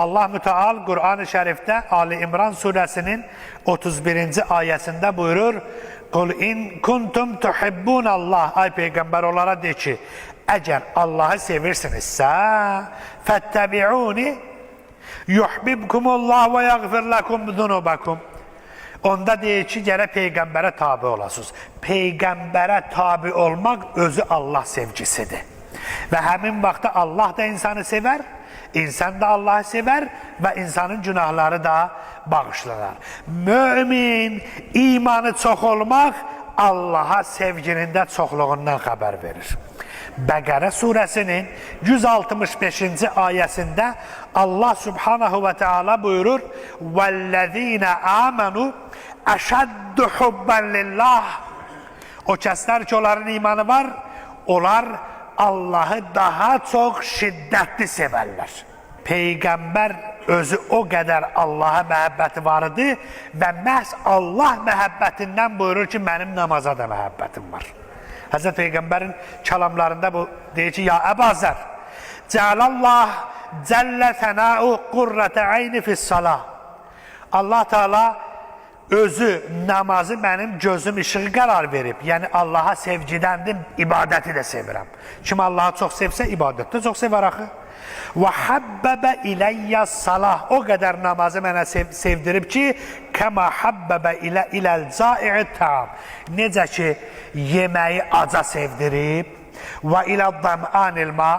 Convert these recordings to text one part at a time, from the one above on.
Allah Müteal Kur'an-ı Şerif'te Ali İmran suresinin 31. ayetinde buyurur. Kul in kuntum tuhibbun Allah ay peygamber olarak de ki eğer Allah'ı sevirsinizse fettebi'uni yuhbibkumullah ve yaghfir lekum zunubakum Onda deyir ki, gərək Peyğəmbərə tabi olasınız. Peyğəmbərə tabi olmaq özü Allah sevgisidir. Və həmin vaxtda Allah da insanı sevər, İnsan da Allah'ı sever ve insanın günahları da bağışlanır. Mümin imanı çox olmaq Allah'a sevginin də çoxluğundan xəbər verir. Bəqərə surəsinin 165-ci ayəsində Allah Subhanahu və Teala buyurur: "Vellezina amanu eşeddu hubban lillah." O kəslər ki, onların imanı var, onlar Allahı daha çox şiddətli sevərlər. Peyğəmbər özü o qədər Allaha məhəbbəti var idi və məhz Allah məhəbbətindən buyurur ki, mənim namaza da məhəbbətim var. Həzrət Peyğəmbərin kəlamlarında bu deyir ki, ya Əbazər, Cəlallah cəllə sənəu qurrətə ayni fissalah. Allah Teala özü namazı mənim gözüm işığı qərar verib. Yəni Allaha sevgidəndim, ibadəti də sevirəm. Kim Allahı çox sevsə, ibadət də çox sevər axı. Və həbbəbə iləyyə salah. O qədər namazı mənə sev sevdirib ki, kəmə həbbəbə ilə iləl cai'i tam. Necə ki, yeməyi aca sevdirib və ilə dam'anil ma.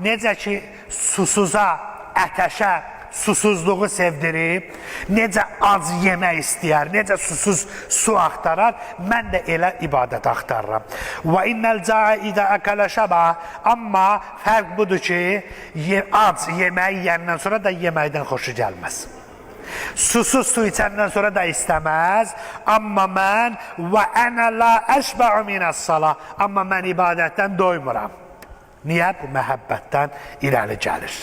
Necə ki, susuza, ətəşə, susuzluğu sevdirib, necə az yemək istəyər, necə susuz su axtarar, mən də elə ibadət axtarıram. Və innəl caidə əkələ şəba, amma fərq budur ki, ye, ac yemək yeyəndən sonra da yeməkdən xoşu gəlməz. Susuz su içəndən sonra da istəməz, amma mən və ənə la əşbə'u minəs sala, amma mən ibadətdən doymuram. Niyə? Bu məhəbbətdən irəli gəlir.